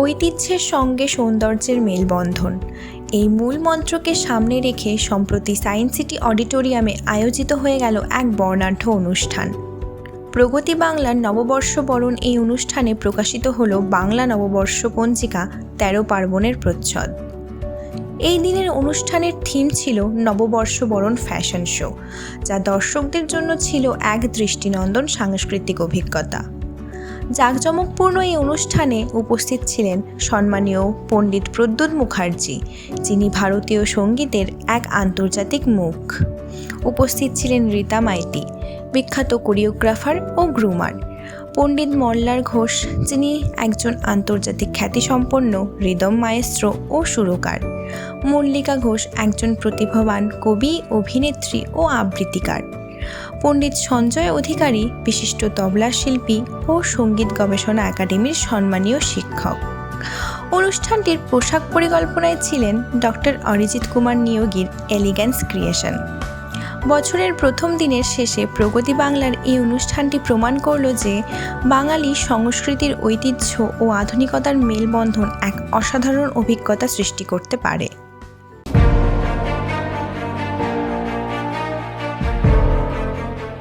ঐতিহ্যের সঙ্গে সৌন্দর্যের মেলবন্ধন। এই মূল মন্ত্রকে সামনে রেখে সম্প্রতি সায়েন্স সিটি অডিটোরিয়ামে আয়োজিত হয়ে গেল এক বর্ণাঢ্য অনুষ্ঠান। প্রগতি বাংলার নববর্ষ বরণ এই অনুষ্ঠানে প্রকাশিত হল বাংলা নববর্ষ পঞ্জিকা তেরো পার্বণের প্রচ্ছদ। এই দিনের অনুষ্ঠানের থিম ছিল নববর্ষ বরণ ফ্যাশন শো, যা দর্শকদের জন্য ছিল এক দৃষ্টিনন্দন সাংস্কৃতিক অভিজ্ঞতা। জাঁকজমকপূর্ণ এই অনুষ্ঠানে উপস্থিত ছিলেন সম্মানীয় পণ্ডিত প্রদ্যুৎ মুখার্জি, যিনি ভারতীয় সঙ্গীতের এক আন্তর্জাতিক মুখ। উপস্থিত ছিলেন রীতা মাইতি, বিখ্যাত কোরিওগ্রাফার ও গ্রুমার। পণ্ডিত মল্লার ঘোষ, যিনি একজন আন্তর্জাতিক খ্যাতিসম্পন্ন রিদম মায়েস্ট্র ও সুরকার। মল্লিকা ঘোষ একজন প্রতিভাবান কবি, অভিনেত্রী ও আবৃত্তিকার। পণ্ডিত সঞ্জয় অধিকারী, বিশিষ্ট তবলা শিল্পী ও সংগীত গবেষণা একাডেমির সম্মানীয় শিক্ষক। অনুষ্ঠানটির পোশাক পরিকল্পনায় ছিলেন ডক্টর অরিজিৎ কুমার নিয়োগীর এলিগ্যান্স ক্রিয়েশন বছরের প্রথম দিনের শেষে প্রগতি বাংলার এই অনুষ্ঠানটি প্রমাণ করল যে বাঙালি সংস্কৃতির ঐতিহ্য ও আধুনিকতার মেলবন্ধন এক অসাধারণ অভিজ্ঞতা সৃষ্টি করতে পারে।